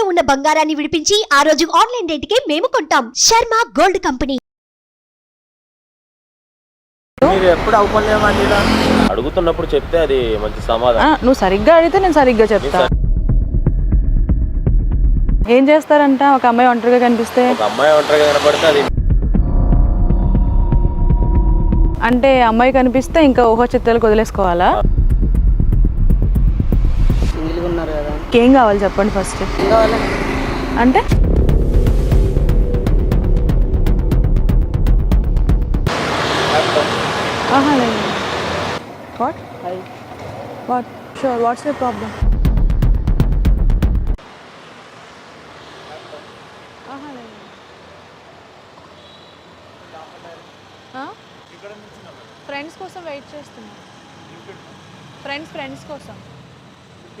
తాకట్టులో ఉన్న బంగారాన్ని విడిపించి ఆ రోజు ఆన్లైన్ రేటుకే మేము కొంటాం. Sharma gold company. ఎప్పుడు అడుగుతున్నప్పుడు చెప్తే అది మంచి ఆ, సమాధానం నువ్వు సరిగ్గా అడిగితే నేను సరిగ్గా చెప్తా. ఏం చేస్తారంట? ఒక అమ్మాయి ఒంటరిగా కనిపిస్తే? ఒక అమ్మాయి ఒంటరిగా కనపడితే అది అంటే అమ్మాయి కనిపిస్తే ఇంకా ఊహ చిత్తాలకు వదిలేసుకోవాలా? ఉన్నారు ఏం కావాలి చెప్పండి ఫస్ట్. అంటే? ఆహా లేదు. What what sure what's the లేదు. ఫ్రెండ్స్ కోసం వెయిట్ చేస్తున్నా. ఫ్రెండ్స్ ఫ్రెండ్స్ కోసం.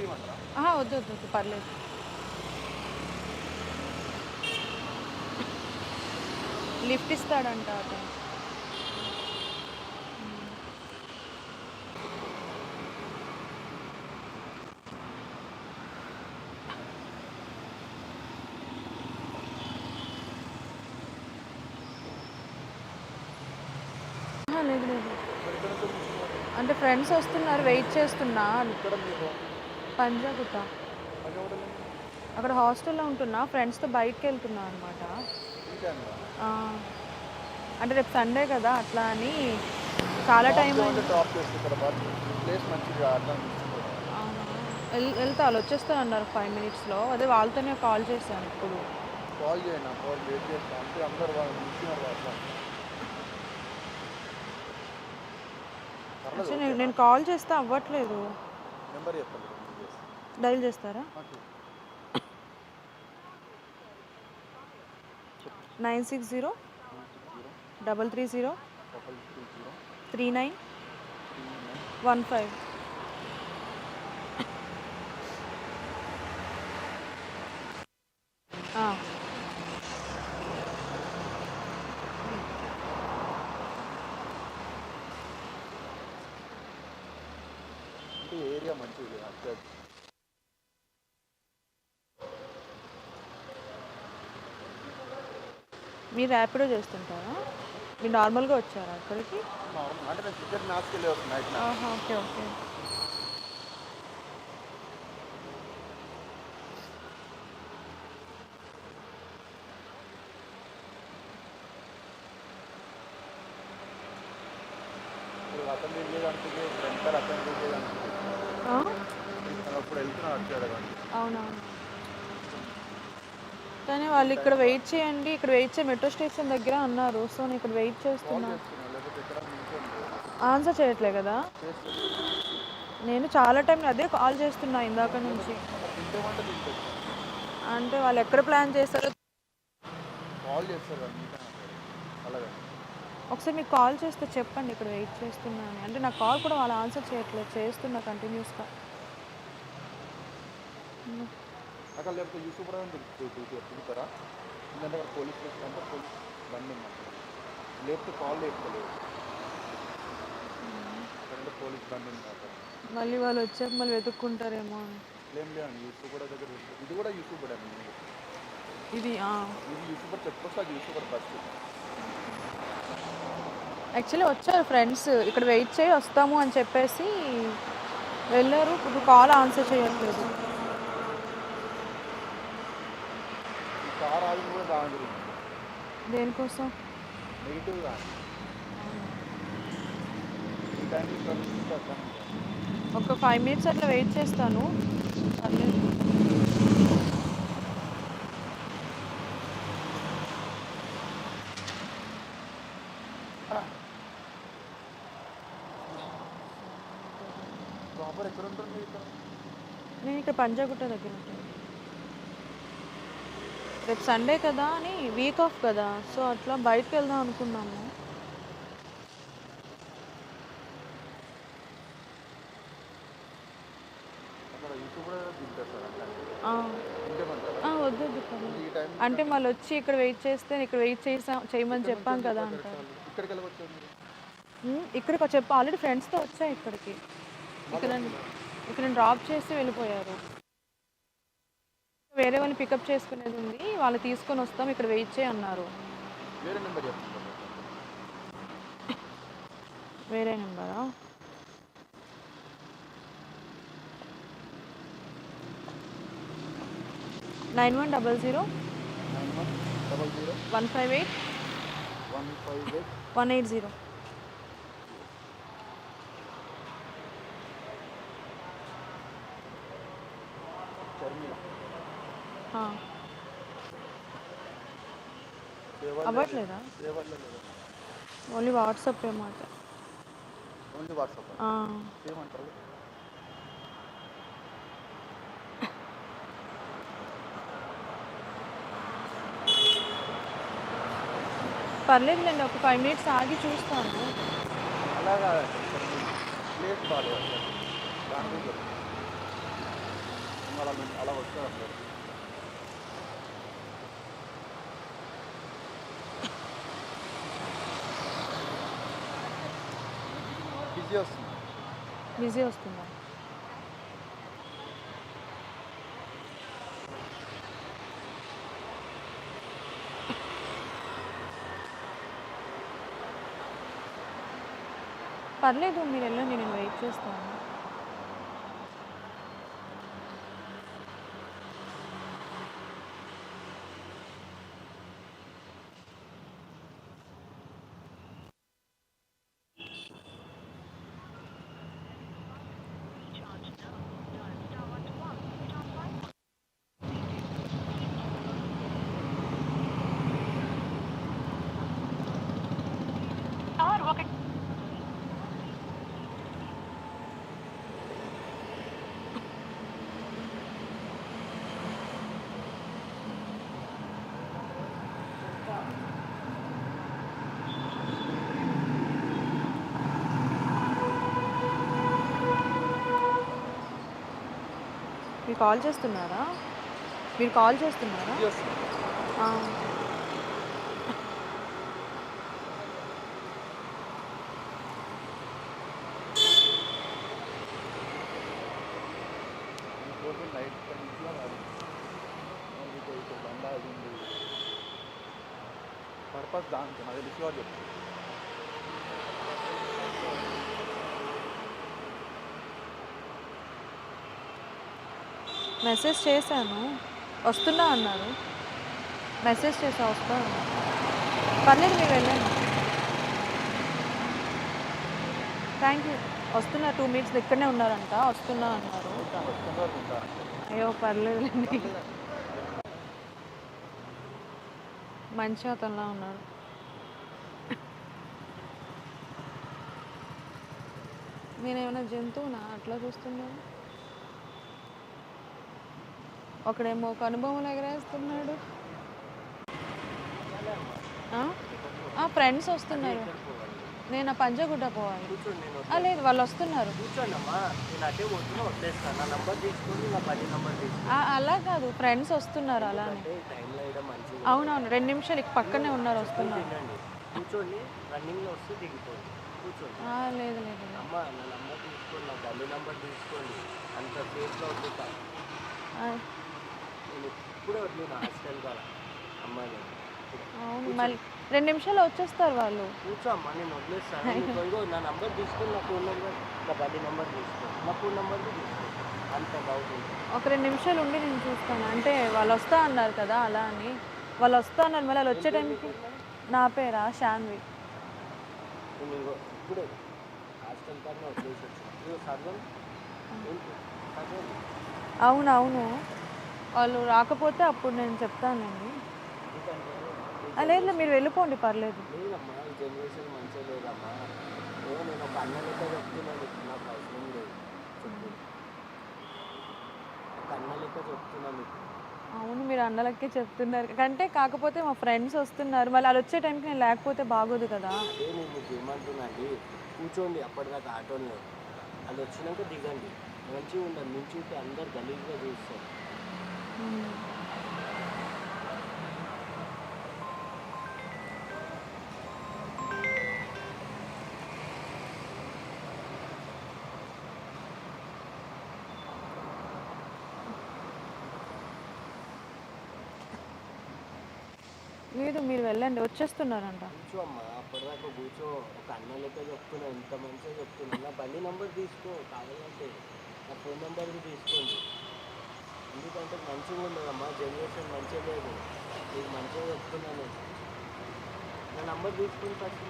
వద్దు వద్దు వద్దు పర్లేదు. లిఫ్ట్ ఇస్తాడంట అతను. లేదు లేదు. అంటే ఫ్రెండ్స్ వస్తున్నారు వెయిట్ చేస్తున్నా. పంజాగుట్ట. అక్కడ హాస్టల్లో ఉంటున్నా ఫ్రెండ్స్తో బయటకు వెళ్తున్నా అనమాట అంటే రేపు సండే కదా అట్లా అని చాలా టైం వెళ్తా వాళ్ళు వచ్చేస్తాను అన్నారు ఫైవ్ మినిట్స్లో. అదే వాళ్ళతోనే కాల్ చేశాను ఇప్పుడు. కాల్ కాల్ వెయిట్ చేస్తాం. అంటే అందరు వాళ్ళు నిల్చున్నారు అట్లా Actually నేను- నేను కాల్ చేస్తే అవ్వట్లేదు. నెంబర్ చెప్పండి. డైల్ చేస్తారా? Nine six zero double three zero three nine one five. Area మంచిది మీరు ర్యాపిడో చేస్తుంటారా? మీరు నార్మల్గా వచ్చారా అక్కడికి? Okay okay. అతను తిరిగేదానికి ఫ్రెండ్ కార్ అతను తిరిగేదానికి ఆ? అప్పుడు వెళ్తున్నాడు అటు సైడ్ కానీ అవునవును కానీ వాళ్ళు ఇక్కడ వెయిట్ చేయండి ఇక్కడ వెయిట్ చేయ మెట్రో స్టేషన్ దగ్గర అన్నారు. సో నేను ఇక్కడ వెయిట్ చేస్తున్నా. ఆన్సర్ చేయట్లే కదా? నేను చాలా టైం అదే కాల్ చేస్తున్నా ఇందాక నుంచి. అంటే వాళ్ళు ఎక్కడ ప్లాన్ చేస్తారో ఒకసారి మీకు కాల్ చేస్తే చెప్పండి ఇక్కడ వెయిట్ చేస్తున్నాను అంటే నా కాల్ కూడా వాళ్ళు ఆన్సర్ చేయట్లేదు చేస్తున్నా కంటిన్యూస్గా అక్కడ లేకపోతే యూసూపర్ అని తిరుగుతారా ఎందుకంటే అక్కడ పోలీస్ స్టేషన్ అంటే పోలీస్ బండి అక్కడ. లేకపోతే కాల్ లేపుతలేదు. అంటే పోలీస్ బండి అక్కడ. మళ్ళీ వాళ్ళు వచ్చాక మళ్ళీ వెతుక్కుంటారేమో ఏం లేదండి యూసూపర్ దగ్గర ఉంది. ఇది కూడా యూసూపర్ అండి. ఇది ఇది యూసూపర్ చెప్పుకొస్తే అది యూసూపర్ బస్సు యాక్చువల్లీ వచ్చారు ఫ్రెండ్స్. ఇక్కడ వెయిట్ చేయి వస్తాము అని చెప్పేసి వెళ్ళారు. ఇప్పుడు కాల్ ఆన్సర్ చేయట్లేదు ఈ కార్ ఆగింది కూడా దాని గురించి దేనికోసం? ఒక ఫైవ్ మినిట్స్ అట్లా వెయిట్ చేస్తాను. పర్లేదు. నేను ఇక్కడ పంజాగుట్ట దగ్గర ఉంటాను. రేపు సండే కదా అని వీక్ ఆఫ్ కదా సో అట్లా బయటకు వెళ్దాం అనుకున్నాము. అంటే వద్దు అంటే మళ్ళీ వచ్చి ఇక్కడ వెయిట్ చేస్తే ఇక్కడ వెయిట్ చేసా చేయమని చెప్పాం కదా అంటారు. ఉమ్, ఇక్కడికి చెప్పి ఆల్రెడీ ఫ్రెండ్స్తో వచ్చా ఇక్కడికి? ఇక్కడ ఇక్కడ డ్రాప్ చేసి వెళ్ళిపోయారు. వేరే వాళ్ళని పికప్ చేసుకునేది ఉంది. వాళ్ళు తీసుకొని వస్తాం ఇక్కడ వెయిట్ చేయి అన్నారు. వేరే నెంబర్ చెప్తాను వేరే నెంబరా nine one double zero nine one double zero one five eight one five eight one eight zero అవ్వట్లేదా? Only WhatsApp ఏమాట ఓన్లీ వాట్సాప్ ఏమంటారు? పర్లేదులేండి ఒక ఫైవ్ మినిట్స్ ఆగి చూస్తాను. అలాగా ప్లేస్ బాగాలేదు. దాని గురించి అలా అలా వస్తారు బిజీ వస్తుంది బిజీ వస్తుందా పర్లేదు మీరు వెళ్ళండి నేను వెయిట్ చేస్తాను. కాల్ చేస్తున్నారా? మీరు కాల్ చేస్తున్నారా? పర్పస్ దానికి నాకు తెలిసి వాడు చెప్తాను మెసేజ్ చేశాను. వస్తున్నా అన్నారు. మెసేజ్ చేసా వస్తా పర్లేదు మీరు వెళ్ళండి థ్యాంక్ యూ. వస్తున్నా టూ మినిట్స్ ఇక్కడనే ఉన్నారంట. వస్తున్నా అన్నారు. అయ్యో పర్లేదులేండి. మంచి అతనిలా ఉన్నాడు. నేనేమైనా జంతువునా? అట్లా చూస్తున్నాను ఒకడేమో ఒక అనుభవం ఎగరేస్తున్నాడు. ఫ్రెండ్స్ వస్తున్నారు. నేను ఆ పంజగుడ్డ పోవాలి. లేదు వాళ్ళు వస్తున్నారు. అలా కాదు ఫ్రెండ్స్ వస్తున్నారు అలానే. మంచిది అవునవును రెండు నిమిషాలు ఇక పక్కనే ఉన్నారు వస్తున్నారు. లేదు లేదు అంత నేను హాస్టల్ కాడ అమ్మాయిని అవును మళ్ళీ రెండు నిమిషాలు వచ్చేస్తారు వాళ్ళు. కూర్చో అమ్మా నేను వదిలేస్తాను. ఇదిగో నా నంబర్ తీసుకొని నా ఫోన్ నెంబర్ నా పది నెంబర్ తీసుకోండి నా ఫోన్ నెంబర్ తీసుకోండి అంత బాగుంటుంది ఒక రెండు నిమిషాలు ఉండి నేను చూస్తాను. అంటే వాళ్ళు వస్తా అన్నారు కదా అలా అని. వాళ్ళు వస్తా అన్నారు మళ్ళీ వాళ్ళు వచ్చే టైంకి నా పేరా? శాన్వి. నేను ఇప్పుడే హాస్టల్ కాడనే వదిలేసి వచ్చాను. సర్వం. ఏంటి సర్వం. అవును అవును. వాళ్ళు రాకపోతే అప్పుడు నేను చెప్తానండి. లేదు మీరు వెళ్ళిపోండి పర్లేదు. అవును మీరు అన్నలకే చెప్తున్నారు. కంటే కాకపోతే మా ఫ్రెండ్స్ వస్తున్నారు. మళ్ళీ వాళ్ళు వచ్చే టైంకి నేను లేకపోతే బాగోదు కదా. అదే నేను మీకు ఏమంటున్నా అండి కూర్చోండి అప్పటిదాకా ఆటోలో అది వచ్చినాక దిగండి. మంచిగా ఉండదు నుంచి ఉంటే అందరు గలీజ్గా చూస్తారు. లేదు మీరు వెళ్ళండి. వచ్చేస్తున్నారంట. కూర్చో అమ్మా అప్పటిదాకా కూర్చో. ఒక అన్న లెక్క చెప్తున్నా. ఇంత మంచిగా చెప్తున్నా. నా బండి నెంబర్ తీసుకో. కావాలంటే నా ఫోన్ నెంబర్ తీసుకోండి. ఎందుకంటే మంచిగా ఉండదమ్మా జనరేషన్ మంచిగా లేదు. నీకు మంచిగా చెప్తున్నా నేను నా. నంబర్ తీసుకుని ఫస్ట్.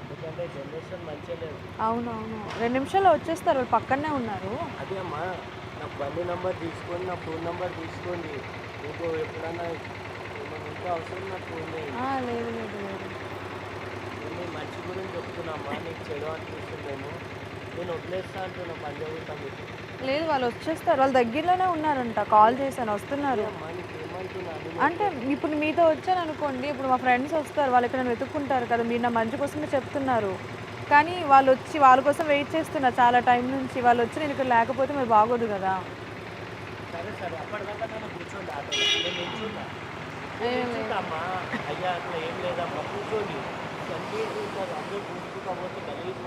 ఎందుకంటే జనరేషన్ మంచిగా లేదు. అవును అవును రెండు నిమిషాల్లో వచ్చేస్తారు. వాళ్ళు పక్కనే ఉన్నారు. అదే అమ్మా. నా బండి నెంబర్ తీసుకోండి నా ఫోన్ నెంబర్ తీసుకోండి. మీకు ఎప్పుడన్నా ఏమైనా ఉంటే అవసరం నాకు ఫోన్ లేదు లేదు లేదు. నేను మంచి గురించి చెప్తున్నామ్మా నీకు చెడు అనిపిస్తుందేమో నేను వదిలేస్తా అంటున్నా పని చదువుతాను మీకు లేదు వాళ్ళు వచ్చేస్తారు. వాళ్ళు దగ్గరలోనే ఉన్నారంట. కాల్ చేశాను వస్తున్నారు. అమ్మా నీకు ఏమంటున్నా అంటే ఇప్పుడు మీతో వచ్చాను అనుకోండి ఇప్పుడు మా ఫ్రెండ్స్ వస్తారు. వాళ్ళు ఇక్కడ వెతుక్కుంటారు కదా మీరు నా మంచి కోసమే చెప్తున్నారు. కానీ వాళ్ళు వచ్చి వాళ్ళ కోసం వెయిట్ చేస్తున్నా చాలా టైం నుంచి. వాళ్ళు వచ్చి నేను ఇక్కడ లేకపోతే మరి బాగోదు కదా. సరే సరే. అప్పటిదాకా నన్ను కూర్చోండి ఆటోలో. నేను నిల్చుంటా. ఏం లేదు. నిల్చుంటామ్మా. అయ్యా అట్లా ఏం లేదమ్మా. కూర్చోండి. అందరూ కూర్చుకోకపోతే గలీజ్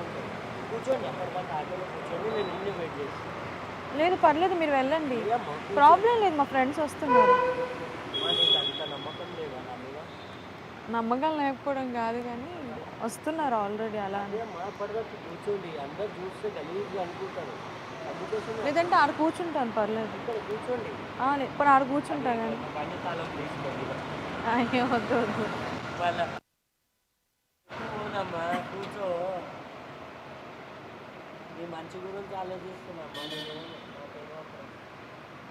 లేదు పర్లేదు మీరు వెళ్ళండి. ప్రాబ్లం లేదు మా ఫ్రెండ్స్ వస్తున్నారు. నమ్మకం లేకపోవడం కాదు కానీ వస్తున్నారు ఆల్రెడీ అలా లేదంటే ఆడ కూర్చుంటాను పర్లేదు. ఇప్పుడు ఆడ కూర్చుంటా కానీ. అయ్యో వద్దు వద్దు. కూర్చో. నీ మంచి గురించి ఆలోచిస్తున్నామ్మా నేను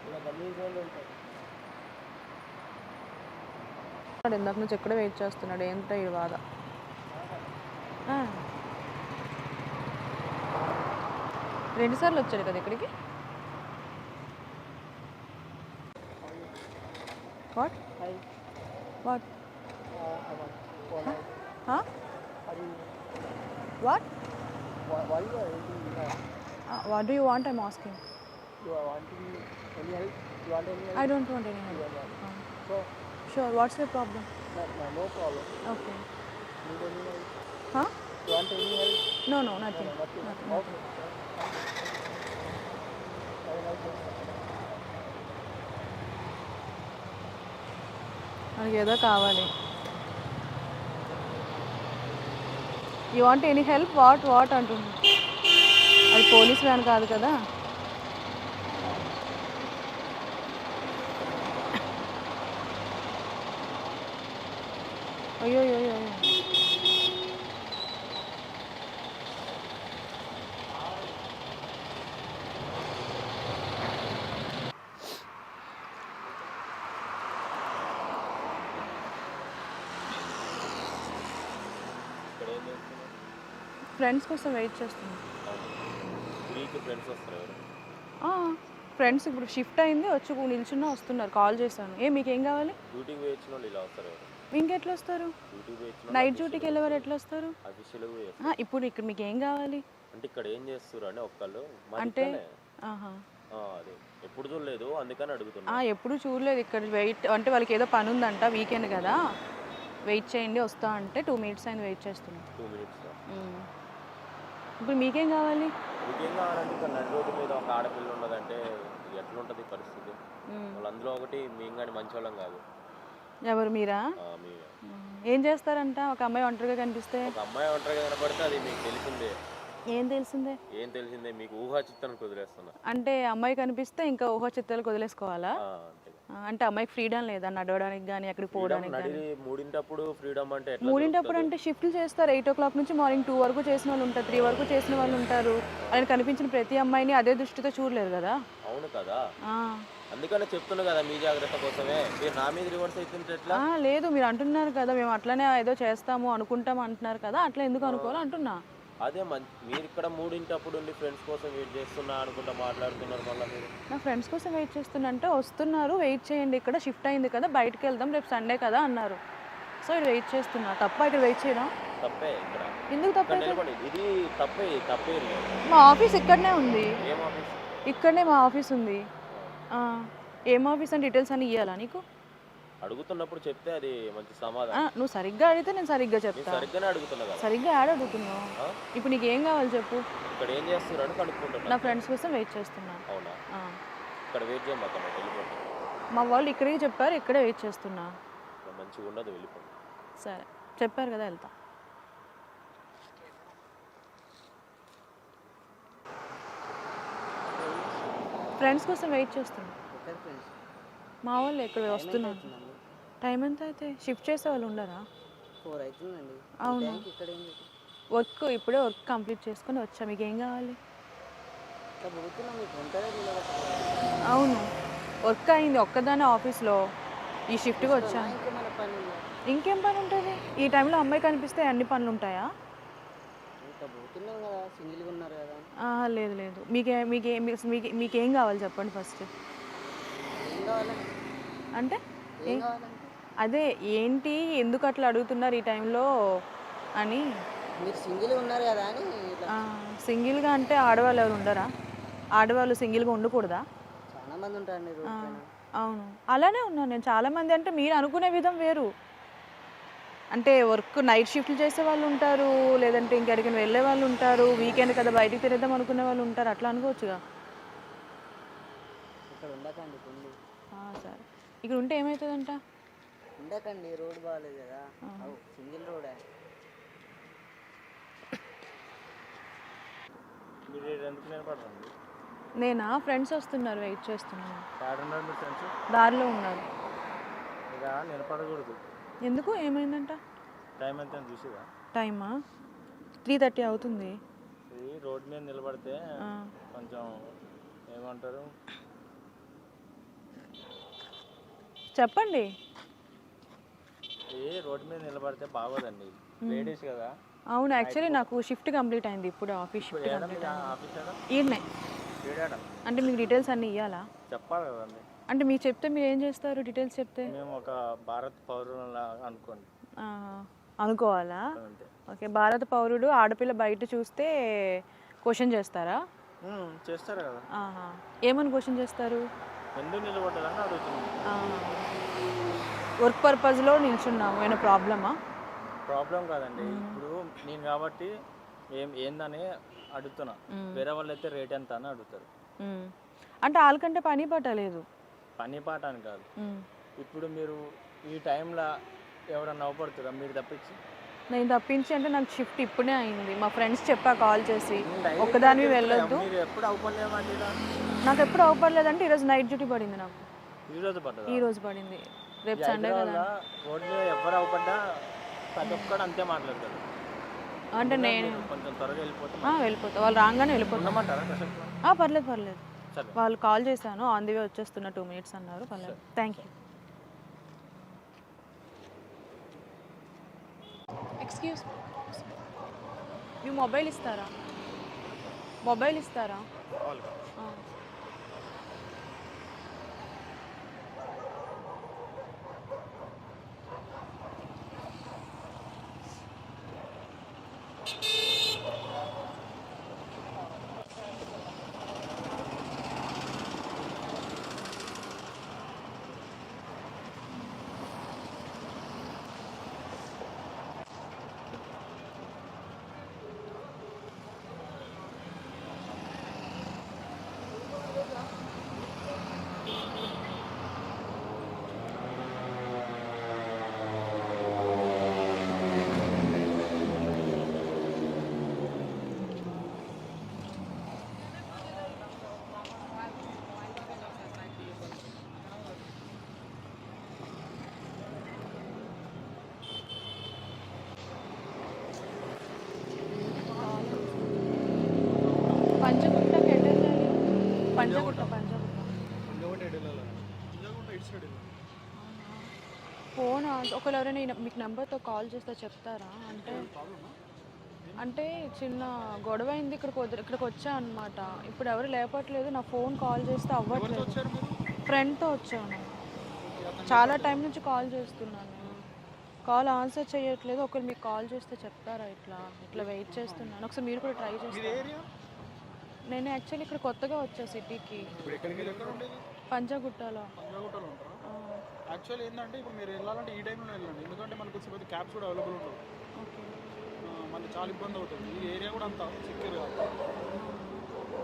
ఇలా గలీజ్ వాళ్ళు ఉంటారు. వాడు ఇందాక నుంచి ఎక్కడే వెయిట్ చేస్తున్నాడు. ఏంటో ఈ బాధ. రెండుసార్లు వచ్చాడు కదా ఇక్కడికి? What? What? What? What Do you want I'm asking I don't want any help sure what's your problem no problem okay Huh? Want any help No, no, nothing. nothing. Okay మనకి ఏదో కావాలి you want any help what what అంటుంది అది police van కాదు కదా? అయ్యో అయ్యో అయ్యో ఫ్రెండ్స్ కోసం వెయిట్ చేస్తున్నాను ఫ్రెండ్స్ వస్తారు ఫ్రెండ్స్ ఇప్పుడు షిఫ్ట్ అయింది వచ్చి నిల్చున్నా వస్తున్నారు. కాల్ చేశాను. ఏ మీకేం కావాలి? డ్యూటీకి వేయించిన వాళ్ళు ఇలా వస్తారు ఇంకెట్లా వస్తారు నైట్ డ్యూటీకి వెళ్ళేవారు ఎట్లా వస్తారు ఇప్పుడు ఇక్కడ మీకు ఏం కావాలి? అంటే ఇక్కడ ఏం చేస్తారు అని ఒక్కళ్ళు? అంటే అదే. ఎప్పుడు చూడలేదు అందుకని అడుగుతున్నా. ఎప్పుడు చూడలేదు. ఇక్కడ వెయిట్ అంటే వాళ్ళకి ఏదో పని ఉందంట వీకెండ్ కదా. వెయిట్ చేయండి వస్తా అంటే టూ మినిట్స్ అయింది వెయిట్ చేస్తున్నాం. Two minutes. ఇప్పుడు మీకేం కావాలి? మీకేం కావాలంటే ఇక్కడ నడి రోడ్డు మీద ఒక ఆడపిల్ల ఉన్నదంటే ఎట్లుంటుంది పరిస్థితి. వాళ్ళు అందులో ఒకటి మేము కానీ మంచి వాళ్ళం కాదు. ఎవరు మీరా. ఏం చేస్తారంట? ఒక అమ్మాయి ఒంటరిగా కనిపిస్తే? ఒక అమ్మాయి ఒంటరిగా కనపడితే అది మీకు తెలిసిందే. ఏం తెలిసిందే? ఏం తెలిసిందే? మీకు ఊహా చిత్తానికి వదిలేస్తున్నా. అంటే అమ్మాయి కనిపిస్తే ఇంకా ఊహ చిత్రాలకు వదిలేసుకోవాలా అంటే అమ్మాయికి ఫ్రీడమ్ లేదా? నడవడానికి కానీ అక్కడికి పోవడానికి కానీ మూడింటప్పుడు ఫ్రీడమ్ అంటే మూడింటప్పుడు? అంటే షిఫ్ట్లు చేస్తారు. ఎయిట్ ఓ క్లాక్ నుంచి మార్నింగ్ టూ వరకు చేసిన వాళ్ళు ఉంటారు. త్రీ వరకు చేసిన వాళ్ళు ఉంటారు. ఆయన కనిపించిన ప్రతి అమ్మాయిని అదే దృష్టితో చూడలేరు కదా? అవును కదా. అందుకనే చెప్తున్నా కదా మీ జాగ్రత్త కోసమే. మీరు నా మీద రివర్స్ ఆ, లేదు మీరు అంటున్నారు కదా మేము అట్లనే ఏదో చేస్తాము అనుకుంటాం అంటున్నారు కదా అట్లా ఎందుకు అనుకోవాలి అంటున్నా. అదే మీరు ఇక్కడ మూడింటప్పుడు ఉండి ఫ్రెండ్స్ కోసం వెయిట్ చేస్తున్నా అనుకుంటా మాట్లాడుతున్నారు మళ్ళీ మీరు? నా ఫ్రెండ్స్ కోసం వెయిట్ చేస్తున్నా అంటే వస్తున్నారు వెయిట్ చేయండి ఇక్కడ షిఫ్ట్ అయింది కదా బయటకు వెళ్దాం రేపు సండే కదా అన్నారు. సో ఇక్కడ వెయిట్ చేస్తున్నా. తప్ప ఇక్కడ వెయిట్ చేయడం? తప్పే ఇక్కడ. ఎందుకు తప్ప ఇది తప్పే తప్పే. మా ఆఫీస్ ఇక్కడనే ఉంది. ఇక్కడనే మా ఆఫీస్ ఉంది. ఏం ఆఫీస్ అని డీటెయిల్స్ అని ఇవ్వాలా నీకు? అడుగుతున్నప్పుడు చెప్తే అది మంచి ఆ, సమాధానం. నువ్వు సరిగ్గా అడిగితే నేను సరిగ్గా నేను చెప్తా. సరిగ్గానే అడుగుతున్నా కదా. సరిగ్గా యాడ్ అడుగుతున్నావు? ఇప్పుడు నీకు ఏం కావాలి చెప్పు. ఇక్కడ ఏం చేస్తున్నారు అని నా కనుక్కుంటున్నా ఫ్రెండ్స్ కోసం వెయిట్ చేస్తున్నా. అవునా? ఆ. ఇక్కడ వెయిట్ వెళ్ళిపోండి. మా వాళ్ళు ఇక్కడికి చెప్పారు ఇక్కడే వెయిట్ చేస్తున్నా. ఇక్కడ మంచిగా ఉండదు వెళ్ళిపోండి. సరే. చెప్పారు కదా వెళ్తా. ఫ్రెండ్స్ కోసం వెయిట్ చేస్తున్నా. మా వాళ్ళు ఇక్కడ వస్తున్నారు? టైం ఎంత అయితే? షిఫ్ట్ చేసే వాళ్ళు ఉండరా? ఫోర్ అవుతుందండి. అవునా? ఇక్కడ వర్క్ ఇప్పుడే వర్క్ కంప్లీట్ చేసుకొని వచ్చా. మీకు ఏం కావాలి అవును. వర్క్ అయింది ఒక్కదానే ఆఫీస్లో. ఈ షిఫ్ట్కి వచ్చా. ఇంకేం పని ఉంటుంది ఈ టైంలో అమ్మాయి కనిపిస్తే అన్ని పనులు ఉంటాయా లేదు లేదు. మీకే మీకే మీకు కావాలి చెప్పండి ఫస్ట్ అంటే? అదే ఏంటి? ఎందుకు అట్లా అడుగుతున్నారు ఈ టైంలో? అని. మీరు సింగిల్గా ఉన్నారు కదా అని సింగిల్గా అంటే ఆడవాళ్ళు ఎవరు ఉండరా? ఆడవాళ్ళు సింగిల్గా ఉండకూడదా? చాలా మంది ఉంటారండి పైన. అవును. అలానే ఉన్నాను నేను చాలామంది అంటే మీరు అనుకునే విధం వేరు. అంటే వర్క్ నైట్ షిఫ్ట్లు చేసే వాళ్ళు ఉంటారు లేదంటే ఇంకెక్కడికి వెళ్ళే వాళ్ళు ఉంటారు వీకెండ్ కదా బయటికి తినేద్దాం అనుకునే వాళ్ళు ఉంటారు. అట్లా అనుకోవచ్చుగా? ఇక్కడ ఉండకండి కొన్ని ఆ, సరే. ఇక్కడ ఉంటే ఏమవుతుందంట ఉండకండి రోడ్ బాగాలేదు కదా. సింగిల్ రోడే. నేనా? ఫ్రెండ్స్ వస్తున్నారు వెయిట్ చేస్తున్నాను దారిలో ఉన్నారు. ఇక నిలబడకూడదు. ఎందుకు? ఏమైందంట? టైం ఎంత టైమా? త్రీ థర్టీ అవుతుంది. ఇది రోడ్ మీద నిలబడితే కొంచెం ఏమంటారు? చెప్పండి. రోడ్ మీద నిలబడితే బాగోదండి. లేడీస్ కదా. అవును యాక్చువల్లీ నాకు షిఫ్ట్ కంప్లీట్ అయింది. ఇప్పుడు ఆఫీస్ షిఫ్ట్ కంప్లీట్ అంటే మీకు డీటెయిల్స్ అన్నీ ఇవ్వాలా చెప్పాలి కదండి. అంటే మీకు చెప్తే మీరు ఏం చేస్తారు? డీటెయిల్స్ చెప్తే? మేము ఒక భారత్ పౌరులా అనుకోండి. ఆ, అనుకోవాలా? ఓకే భారత పౌరుడు ఆడపిల్ల బయట చూస్తే క్వశ్చన్ చేస్తారా? చేస్తారు కదా. ఏమని క్వశ్చన్ చేస్తారు? ఎందుకు నిలబడ్డారని అడుగుతుంది వర్క్ పర్పస్లో నిల్చున్నాము. ఏమైనా ప్రాబ్లమా? ప్రాబ్లం కాదండి. ఇప్పుడు నేను కాబట్టి ఏం ఏందని అడుగుతున్నా. వేరే వాళ్ళు అయితే రేట్ ఎంత అని అడుగుతారు. అంటే వాళ్ళకంటే పని పట్టలేదు పని పాట అని కాదు. ఇప్పుడు మీరు ఈ టైంలో ఎవరన్నా నవ్వుపడుతురా? మీరు తప్పించి? నేను తప్పించి అంటే నాకు షిఫ్ట్ ఇప్పుడే అయింది. మా ఫ్రెండ్స్ చెప్పా కాల్ చేసి. ఇక్కడికి వెళ్ళొద్దు. మీరు ఎప్పుడు అవ్వలేమండి నాకు ఎప్పుడు అవపడలేదంటే ఈరోజు నైట్ డ్యూటీ పడింది నాకు. ఈ రోజు పడింది. రేపు సండే కదా. హైదరాబాద్లో రోడ్ మీద ఎవరు అవ్వబడ్డా ప్రతి ఒక్కడు అంతే మాట్లాడతారు. అంటే నేను కొంచెం త్వరగా వెళ్ళిపోతే వాళ్ళు రాగానే వెళ్ళిపోతాం. ఉండమంటారా కాసేపు? ఆ, పర్లేదు పర్లేదు. సరే. వాళ్ళు కాల్ చేశాను ఆన్ ది వే వచ్చేస్తున్న టూ మినిట్స్ అన్నారు పర్లేదు. Thank you excuse me mobile ఇస్తారా? మొబైల్ ఇస్తారా ఆ. పంచగుట్టకి ఎటు వెళ్ళాలి పంచగుట్ట పంచగుట్ట ఫోన్ ఒకవేళ ఎవరైనా మీకు నెంబర్తో కాల్ చేస్తే చెప్తారా? అంటే అంటే చిన్న గొడవ అయింది ఇక్కడికి ఇక్కడికి వచ్చా అనమాట ఇప్పుడు ఎవరు లేపట్లేదు నా ఫోన్ కాల్ చేస్తే అవ్వట్లేదు. ఫ్రెండ్తో వచ్చాను. చాలా టైం నుంచి కాల్ చేస్తున్నాను. నేను కాల్ ఆన్సర్ చేయట్లేదు. ఒకరు మీకు కాల్ చేస్తే చెప్తారా ఇట్లా? ఇట్లా వెయిట్ చేస్తున్నాను. ఒకసారి మీరు కూడా ట్రై చేస్తారు? నేను యాక్చువల్లీ ఇక్కడ కొత్తగా వచ్చా సిటీకి. పంజాగుట్టలో. పంజాగుట్టలో ఉంటారా ఆ, యాక్చువల్ ఏంటంటే ఇప్పుడు మీరు వెళ్ళాలంటే ఈ టైంలో వెళ్ళండి. ఎందుకంటే మనకు వచ్చేపోతే క్యాబ్స్ కూడా అవైలబుల్ ఉండవు. మళ్ళీ చాలా ఇబ్బంది అవుతుంది. ఈ ఏరియా కూడా అంత సెక్యూర్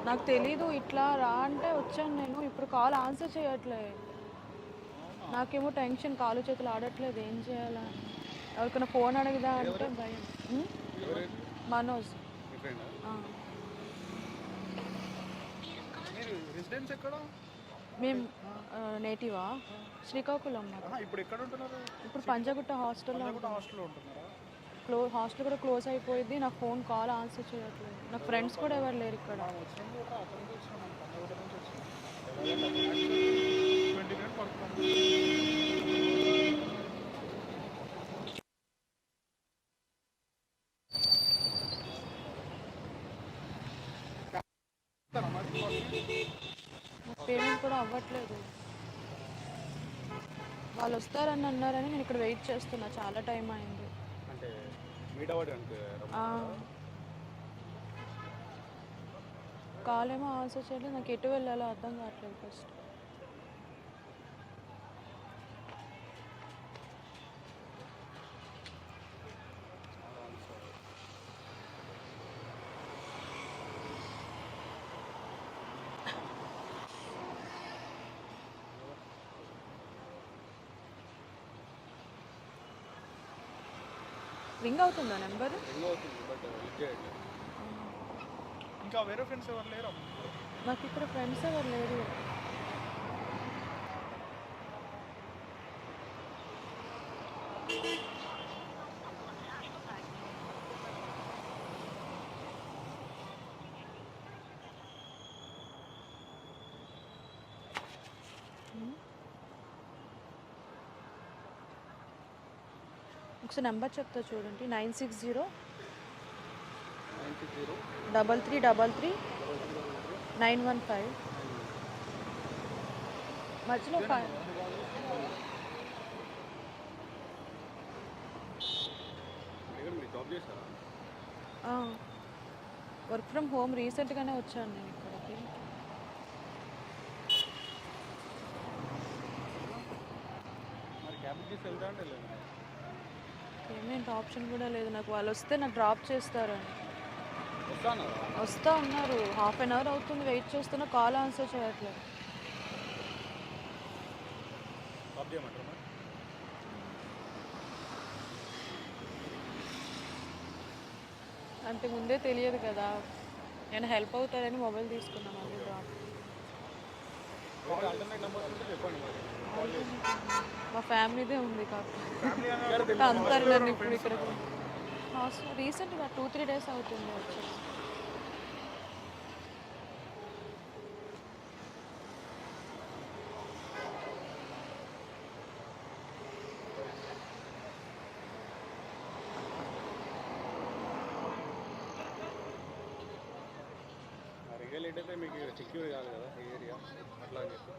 నాకు తెలీదు ఇట్లా రా అంటే వచ్చాను నేను. ఇప్పుడు కాల్ ఆన్సర్ చేయట్లే. నాకేమో టెన్షన్ కాలు చేతులు ఆడట్లేదు. ఏం చేయాలా. ఎవరికైనా ఫోన్ అడగదా అంటే భయం? మనోజ్. రెసిడెన్స్ ఎక్కడ? మేము నేటివా? శ్రీకాకుళం ఇప్పుడు ఎక్కడ ఉంటున్నారు? ఇప్పుడు పంజాగుట్ట హాస్టల్లో కూడా హాస్టల్లో ఉంటున్నారా? క్లో హాస్టల్ కూడా క్లోజ్ అయిపోయింది. నా ఫోన్ కాల్ ఆన్సర్ చేయట్లేదు. నాకు ఫ్రెండ్స్ కూడా ఎవరు లేరు ఇక్కడ. కూడా అక్కడ నుంచి వచ్చినాం మనం పంజాగుట్ట నుంచి వచ్చినాం ట్వంటీ మినిట్స్ పడుతుంది పేమెంట్ కూడా అవ్వట్లేదు. వాళ్ళు వస్తారని అన్నారని నేను ఇక్కడ వెయిట్ చేస్తున్నా. చాలా టైం అయింది. అంటే మీట్ అవ్వడానికి ఆ. కాల్ ఏమో ఆన్సర్ చేయలేదు నాకు ఎటు వెళ్ళాలో అర్థం కావట్లేదు ఫస్ట్. రింగ్ అవుతుందా నెంబర్? ఇంకా వేరే ఫ్రెండ్స్ ఎవరు లేరు? నాకు ఇక్కడ ఫ్రెండ్స్ ఎవరు లేరు. ఒకసారి నెంబర్ చెప్తా చూడండి. Nine six zero double three double three nine one five. మధ్యలో ఫైవ్. వర్క్ ఫ్రమ్ హోమ్ రీసెంట్గానే వచ్చాను నేను ఇక్కడికి. మరి వెళ్తా అంటే పేమెంట్ ఆప్షన్ కూడా లేదు. నాకు వాళ్ళు వస్తే నాకు డ్రాప్ చేస్తారని. వస్తా ఉన్నారు. హాఫ్ అన్ అవర్ అవుతుంది. వెయిట్ చేస్తున్నా. కాల్ ఆన్సర్ చేయట్లేదు. జాబ్ చేయమంటారా మరి? అంటే ముందే తెలియదు కదా. నేను హెల్ప్ అవుతారని మొబైల్ తీసుకున్నాను మళ్ళీ డ్రాప్ వేరే ఆల్టర్నేట్ నెంబర్ ఉంటే చెప్పండి మరి మా ఫ్యామిలీదే ఉంది కాకపోతే ఫ్యామిలీ అంటారు నన్ను ఇప్పుడు ఇక్కడ హాస్టల్ రీసెంట్గా టూ త్రీ డేస్ అవుతుంది వచ్చేసి రిగా లేట్ అయితే మీకు సెక్యూర్ కాదు కదా ఈ ఏరియా. అట్లా అని చెప్పి.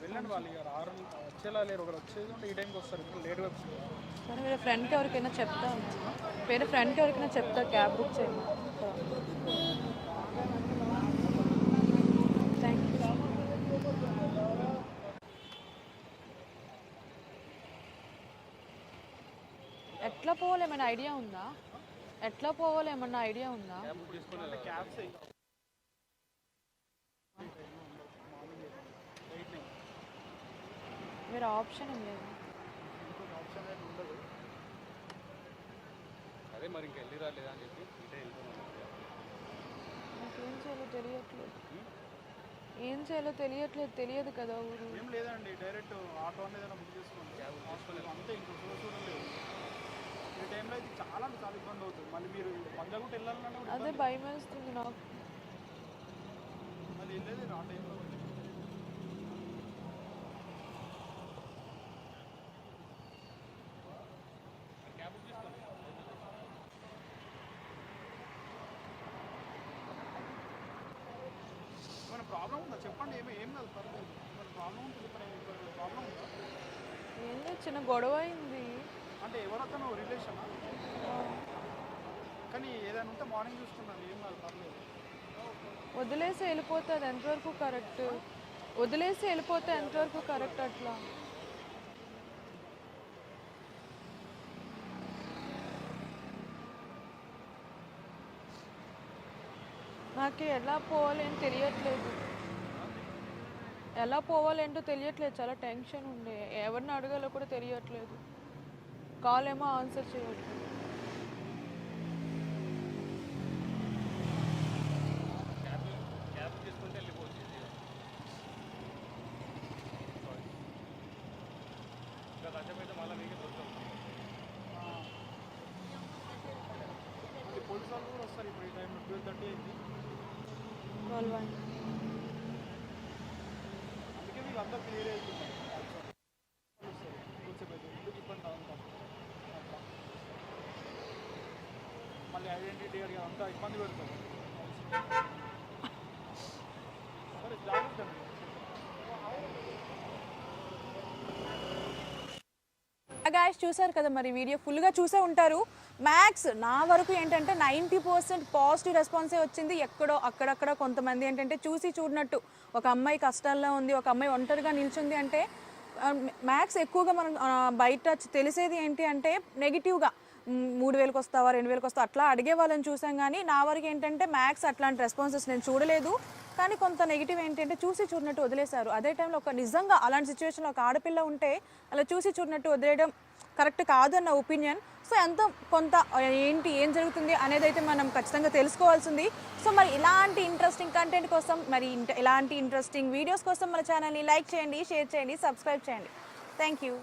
వెళ్ళండి వాళ్ళు ఇక ఆరు వచ్చేలా లేరు. ఒకరు వచ్చేది ఉంటే ఈ టైంకి వస్తారు. ఇప్పుడు లేట్గా వస్తుంది సరే వేరే ఫ్రెండ్కి ఎవరికైనా చెప్తా వేరే ఫ్రెండ్కి ఎవరికైనా చెప్తా క్యాబ్ బుక్ చేయండి. Thank you. ఎట్లా పోవాలి? ఏమైనా ఐడియా ఉందా? ఎట్లా పోవాలి? ఏమన్నా ఐడియా ఉందా క్యాబ్ తీసుకుని క్యాబ్స్ వేరే ఆప్షన్ ఏం లేదు. ఆప్షన్ అయితే ఉండదు. అదే మరి ఇంక వెళ్ళి రాలేదా అని చెప్పి ఇటే వెళ్తున్నాను నాకేం చేయాలో తెలియట్లేదు. ఏం చేయాలో తెలియట్లేదు తెలియదు కదా ఊరు. ఏం లేదండి డైరెక్ట్ ఆటో అనేది ఏదైనా బుక్ చేసుకోండి. హాస్పిటల్ అంతే ఇంకో చూడ చూడలేదు ఈ టైంలో అయితే చాలా అంటే చాలా ఇబ్బంది అవుతుంది. మళ్ళీ మీరు పంజాగుట్ట వెళ్ళాలన్నా అదే భయం వేస్తుంది నాకు. మళ్ళీ వెళ్ళేది ఆ టైంలో. ప్రాబ్లం ఉందా? చెప్పండి ఏమి ఏం కాదు పర్లేదు. ప్రాబ్లం ఉంటుంది ప్రాబ్లం ఉందా? ఏం లేదు చిన్న గొడవ అయింది. అంటే ఎవరతను రిలేషనా? కానీ ఏదైనా ఉంటే మార్నింగ్ చూసుకున్నాను ఏం కాదు పర్లేదు. వదిలేసి వెళ్ళిపోతే అది ఎంతవరకు కరెక్ట్? వదిలేసి వెళ్ళిపోతే ఎంతవరకు కరెక్ట్ అట్లా? నాకు ఎలా పోవాలి అని తెలియట్లేదు. ఎలా పోవాలేంటో తెలియట్లేదు. చాలా టెన్షన్ ఉండే. ఎవరిని అడగాలో కూడా తెలియట్లేదు. కాల్ ఏమో ఆన్సర్ చేయట్లేదు. పోలీసు వాళ్ళు కూడా వస్తారు ఇప్పుడు ఈ టైంలో ట్వెల్వ్ థర్టీ అయింది. ట్వెల్వ్ క్లియర్ కొంచెం ఎందుకు ఇబ్బంది మళ్ళీ ఐడెంటిటీ అడిగి అంతా ఇబ్బంది పెడుతుంది సరే జాగ్రత్త గాయస్ చూసారు కదా మరి వీడియో? ఫుల్గా చూసే ఉంటారు. మ్యాక్స్ నా వరకు ఏంటంటే నైంటీ పర్సెంట్ పాజిటివ్ రెస్పాన్సే వచ్చింది. ఎక్కడో అక్కడక్కడ కొంతమంది ఏంటంటే చూసి చూడనట్టు. ఒక అమ్మాయి కష్టాల్లో ఉంది ఒక అమ్మాయి ఒంటరిగా నిల్చుంది అంటే మ్యాక్స్ ఎక్కువగా మనం బయట తెలిసేది ఏంటి అంటే నెగిటివ్గా మూడు వేలకు వస్తావా రెండు వేలకు వస్తావా అట్లా అడిగే వాళ్ళని చూసాం కానీ నా వరకు ఏంటంటే మ్యాక్స్ అట్లాంటి రెస్పాన్సెస్ నేను చూడలేదు. కానీ కొంత నెగిటివ్ ఏంటంటే చూసి చూడనట్టు వదిలేశారు. అదే టైంలో ఒక నిజంగా అలాంటి సిచ్యువేషన్లో ఒక ఆడపిల్ల ఉంటే అలా చూసి చూడనట్టు వదిలేయడం కరెక్ట్ కాదు అన్న ఒపీనియన్ సో ఎంత కొంత ఏంటి ఏం జరుగుతుంది అనేది అయితే మనం ఖచ్చితంగా తెలుసుకోవాల్సింది. సో మరి ఇలాంటి ఇంట్రెస్టింగ్ కంటెంట్ కోసం మరి ఇంట- ఇలాంటి ఇంట్రెస్టింగ్ వీడియోస్ కోసం మన ఛానల్ని లైక్ చేయండి షేర్ చేయండి సబ్స్క్రైబ్ చేయండి. Thank you